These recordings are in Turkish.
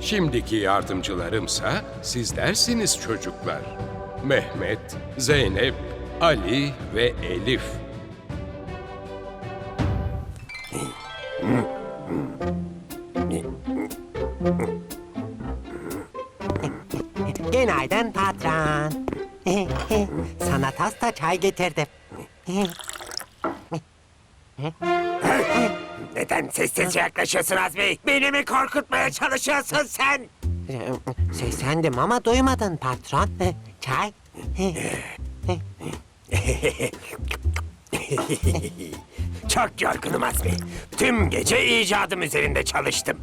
Şimdiki yardımcılarımsa sizlersiniz çocuklar. Mehmet, Zeynep, Ali ve Elif. Günaydın patron. Sana tasta çay getirdim. Neden sessizce yaklaşıyorsun Azmi? Beni mi korkutmaya çalışıyorsun sen? Seslendim ama duymadın patron. Çay. Çok yorgunum Azmi. Tüm gece icadım üzerinde çalıştım.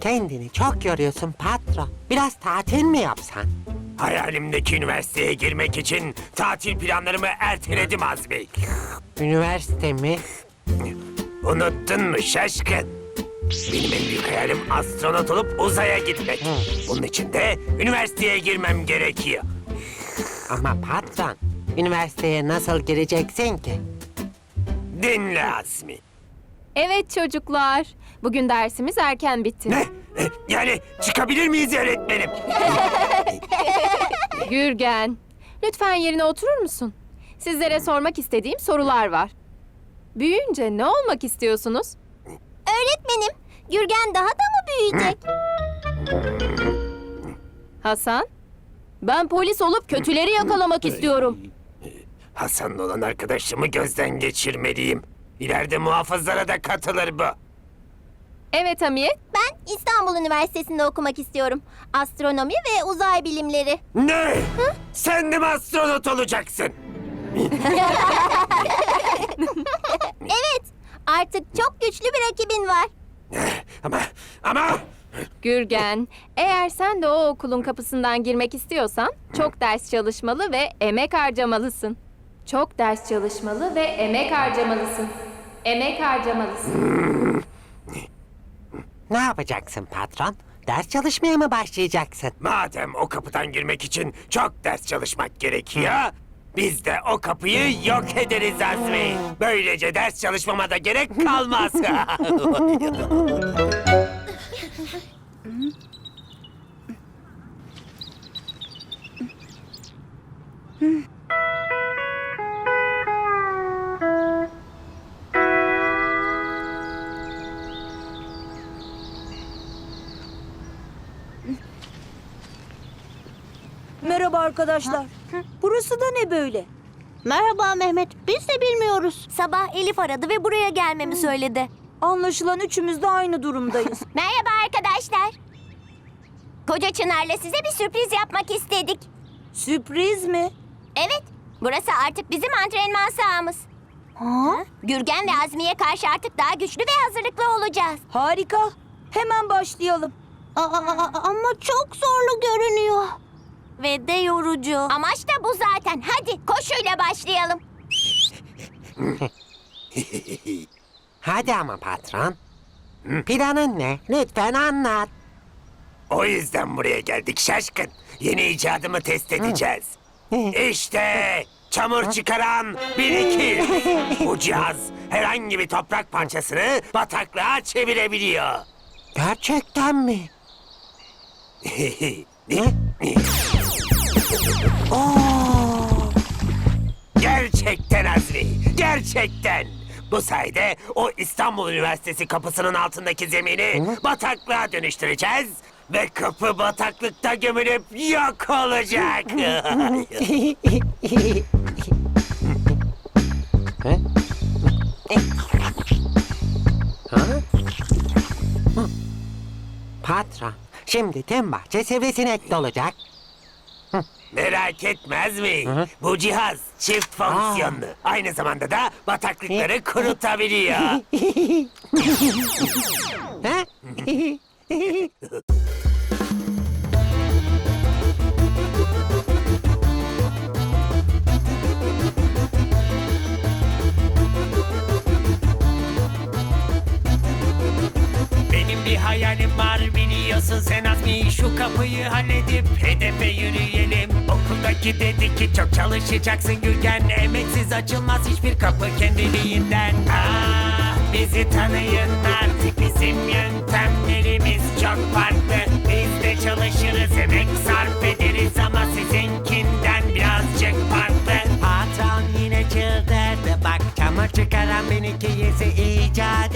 Kendini çok yoruyorsun patron. Biraz tatil mi yapsan? Hayalimdeki üniversiteye girmek için tatil planlarımı erteledim Azmi. Üniversite mi? Unuttun mu şaşkın? Benim en büyük hayalim astronot olup uzaya gitmek. Bunun için de üniversiteye girmem gerekiyor. Ama patron, üniversiteye nasıl gireceksin ki? Dinle Azmi. Evet çocuklar. Bugün dersimiz erken bitti. Ne? E, Yani çıkabilir miyiz öğretmenim? Gürgen, lütfen yerine oturur musun? Sizlere sormak istediğim sorular var. Büyüyünce ne olmak istiyorsunuz? Öğretmenim, Gürgen daha da mı büyüyecek? Hasan? Ben polis olup kötüleri yakalamak istiyorum. Hasan'la olan arkadaşımı gözden geçirmeliyim. İleride muhafızlara da katılır bu. Evet Hamiyet, Ben İstanbul Üniversitesi'nde okumak istiyorum. Astronomi ve uzay bilimleri. Ne? Sen de mi astronot olacaksın? Evet, artık çok güçlü bir rakibin var. Ama, ama... Gürgen, eğer sen de o okulun kapısından girmek istiyorsan çok ders çalışmalı ve emek harcamalısın. Çok ders çalışmalı ve emek harcamalısın. Emek harcamalısın. Ne yapacaksın patron? Ders çalışmaya mı başlayacaksın? Madem o kapıdan girmek için çok ders çalışmak gerekiyor... Biz de o kapıyı yok ederiz Azmi. Böylece ders çalışmama da gerek kalmaz. arkadaşlar. Burası da ne böyle? Merhaba Mehmet, biz de bilmiyoruz. Sabah Elif aradı ve buraya gelmemi söyledi. Anlaşılan üçümüz de aynı durumdayız. Merhaba arkadaşlar. Koca Çınar'la size bir sürpriz yapmak istedik. Sürpriz mi? Evet, burası artık bizim antrenman sahamız. Ha? Gürgen ve Azmi'ye karşı artık daha güçlü ve hazırlıklı olacağız. Harika. Hemen başlayalım. ama çok zorlu görünüyor. Ve de yorucu. Amaç da bu zaten. Hadi koşuyla başlayalım. Hadi ama patron. Planın ne? Lütfen anlat. o yüzden buraya geldik şaşkın. Yeni icadımı test edeceğiz. İşte çamur çıkaran bir iki. Bu cihaz herhangi bir toprak parçasını bataklığa çevirebiliyor. Gerçekten mi? Gerçekten Azmi, gerçekten. Bu sayede o İstanbul Üniversitesi kapısının altındaki zemini bataklığa dönüştüreceğiz. Ve kapı bataklıkta gömülüp yok olacak. Patron, şimdi tüm bahçe sivrisinek dolacak. Merak etmez mi? Bu cihaz çift fonksiyonlu. Aynı zamanda da bataklıkları kurutabiliyor. Benim bir hayalim var bir musun sen Azmi? Şu kapıyı halledip hedefe yürüyelim. Okuldaki dedi ki çok çalışacaksın Gürgen. Emeksiz açılmaz hiçbir kapı kendiliğinden. Ah bizi tanıyın artık bizim yöntemlerimiz çok farklı. Biz de çalışırız emek sarf ederiz ama sizinkinden birazcık farklı. Patron yine çıldırdı bak çamur çıkaran beni kiyesi icat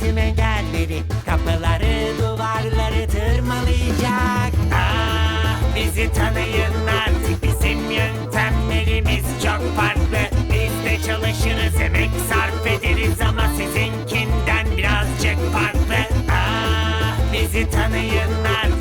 tüm engelleri kapıları duvarları tırmalayacak. Ah bizi tanıyın artık bizim yöntemlerimiz çok farklı. Biz de çalışırız emek sarf ederiz ama sizinkinden birazcık farklı. Ah bizi tanıyın artık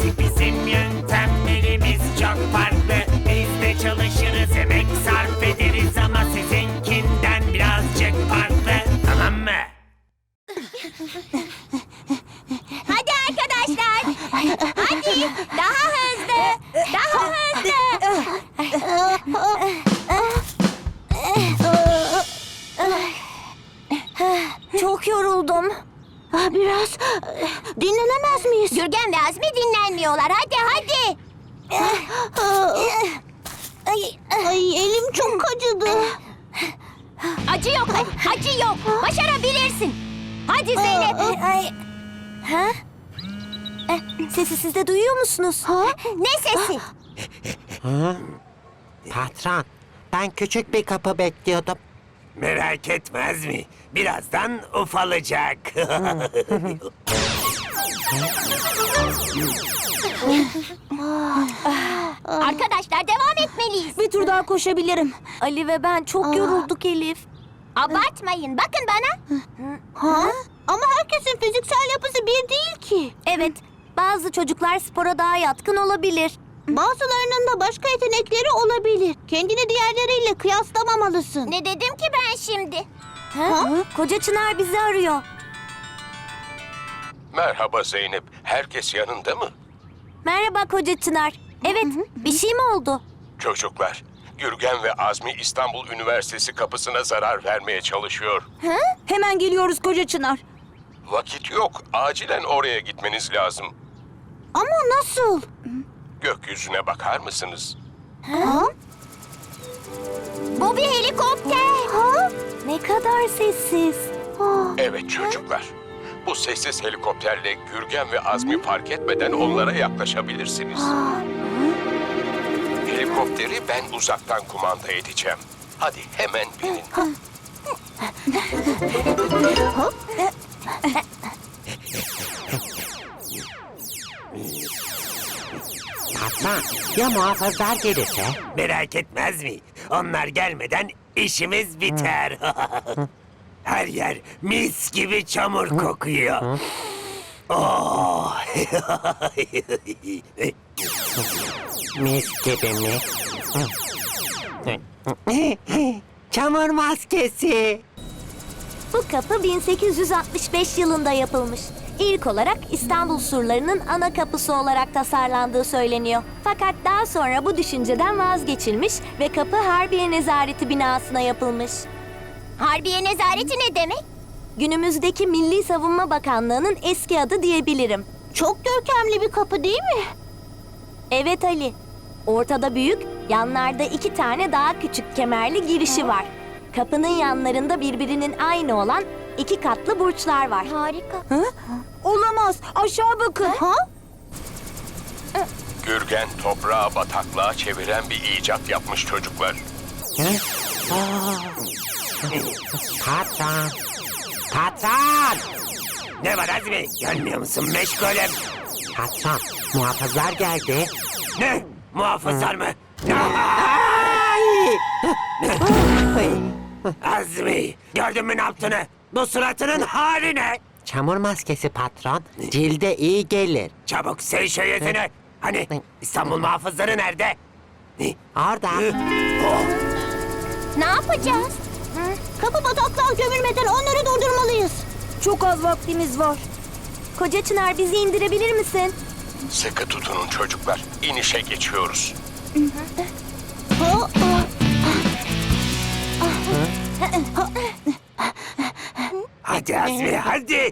Sesi siz de duyuyor musunuz? Ha? Ne sesi? Patron, ben küçük bir kapı bekliyordum. Merak etmez mi? Birazdan ufalacak. Arkadaşlar devam etmeliyiz. Bir tur daha koşabilirim. Ali ve ben çok yorulduk Elif. Abartmayın. Bakın bana. Ha? Ama herkesin fiziksel yapısı bir değil ki. Evet. Bazı çocuklar spora daha yatkın olabilir. Bazılarının da başka yetenekleri olabilir. Kendini diğerleriyle kıyaslamamalısın. Ne dedim ki ben şimdi? Ha? Koca Çınar bizi arıyor. Merhaba Zeynep. Herkes yanında mı? Merhaba Koca Çınar. Evet, bir şey mi oldu? Çocuklar, Gürgen ve Azmi İstanbul Üniversitesi kapısına zarar vermeye çalışıyor. Hemen geliyoruz koca Çınar. Vakit yok. Acilen oraya gitmeniz lazım. Ama nasıl? Gökyüzüne bakar mısınız? Bu bir helikopter. Ha? Ne kadar sessiz. Evet çocuklar. Bu sessiz helikopterle Gürgen ve Azmi fark etmeden onlara yaklaşabilirsiniz. Helikopteri ben uzaktan kumanda edeceğim. Hadi hemen binin. Patron, ya muhafızlar gelirse? Merak etmez mi? Onlar gelmeden işimiz biter. Her yer mis gibi çamur kokuyor. Oh. Mis gibi mi? Çamur maskesi. Bu kapı 1865 yılında yapılmış. İlk olarak İstanbul surlarının ana kapısı olarak tasarlandığı söyleniyor. Fakat daha sonra bu düşünceden vazgeçilmiş ve kapı Harbiye Nezareti binasına yapılmış. Harbiye Nezareti ne demek? Günümüzdeki Milli Savunma Bakanlığı'nın eski adı diyebilirim. Çok görkemli bir kapı değil mi? Evet Ali. Ortada büyük, yanlarda iki tane daha küçük kemerli girişi var. Kapının yanlarında birbirinin aynı olan iki katlı burçlar var. Harika. Olamaz. Aşağı bakın. Ha? Gürgen toprağı bataklığa çeviren bir icat yapmış çocuklar. Patron, patron. ne var Azmi? Görmüyor musun meşgulüm? Patron, muhafızlar geldi. Ne? Muhafızlar mı? Ay! Azmi gördün mü ne yaptığını? Bu suratının hali ne? Çamur maskesi patron, cilde iyi gelir. Çabuk sil şu yüzünü. Hani İstanbul muhafızları nerede? Orada. Ne yapacağız? Kapı bataklığa gömülmeden onları durdurmalıyız. Çok az vaktimiz var. Koca Çınar bizi indirebilir misin? Sıkı tutunun çocuklar. İnişe geçiyoruz. Hadi Azmi hadi.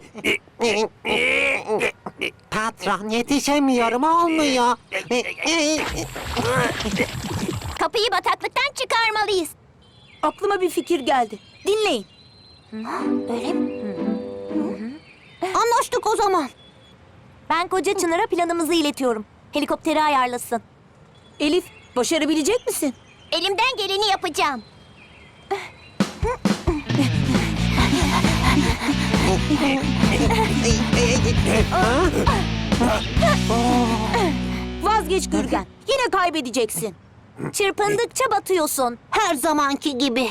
Patron yetişemiyorum olmuyor. Kapıyı bataklıktan çıkarmalıyız. Aklıma bir fikir geldi. Dinleyin. Öyle mi? Anlaştık o zaman. Ben koca Çınar'a planımızı iletiyorum. Helikopteri ayarlasın. Elif, başarabilecek misin? Elimden geleni yapacağım. Vazgeç Gürgen. Yine kaybedeceksin. Çırpındıkça batıyorsun. Her zamanki gibi.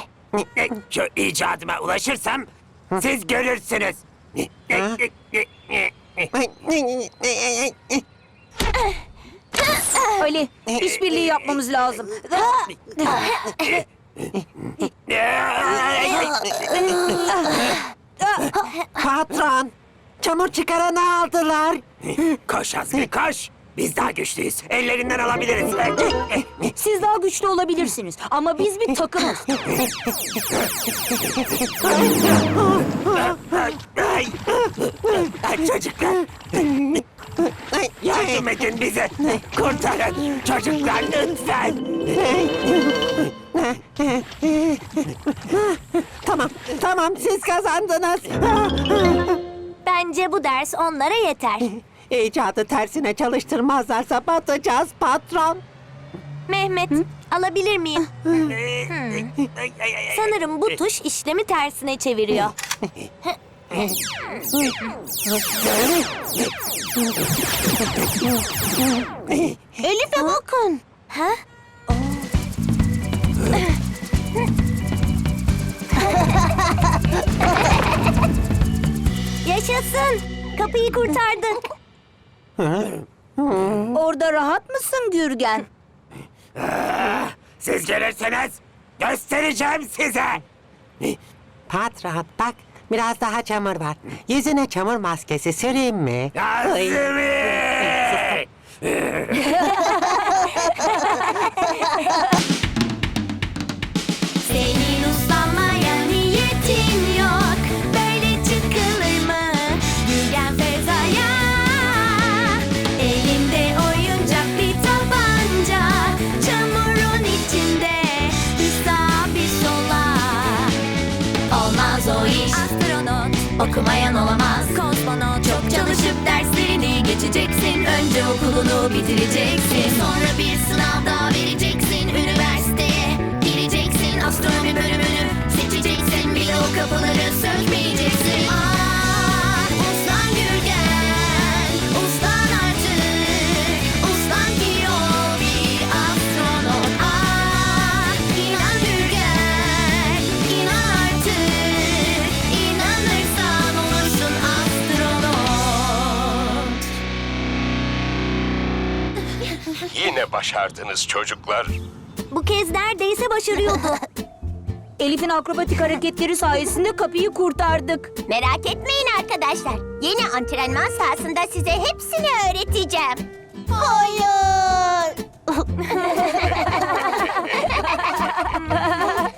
Şu icadıma ulaşırsam siz görürsünüz. Ali, işbirliği yapmamız lazım. Patron, çamur çıkaranı aldılar. Koş Azmi koş. Biz daha güçlüyüz. Ellerinden alabiliriz. Siz daha güçlü olabilirsiniz ama biz bir takımız. Çocuklar. Yardım edin bize. Kurtarın. Çocuklar lütfen. Tamam siz kazandınız. Bence bu ders onlara yeter. İcadı tersine çalıştırmazlarsa batacağız patron. Mehmet, alabilir miyim? Sanırım bu tuş işlemi tersine çeviriyor. Elif'e bakın. Ha? Yaşasın. Kapıyı kurtardık. Orada rahat mısın Gürgen? Siz gelirseniz göstereceğim size. Patron bak biraz daha çamur var. Yüzüne çamur maskesi süreyim mi? Azmi! iş. Astronot okumayan olamaz. Kozmonot çok çalışıp derslerini geçeceksin. Önce okulunu bitireceksin. Sonra bir sınav daha vereceksin. Üniversiteye gireceksin. Astronomi bölümünü seçeceksin. Bile o kapıları başardınız çocuklar. Bu kez neredeyse başarıyordu. Elif'in akrobatik hareketleri sayesinde kapıyı kurtardık. Merak etmeyin arkadaşlar. Yeni antrenman sahasında size hepsini öğreteceğim. Hayır.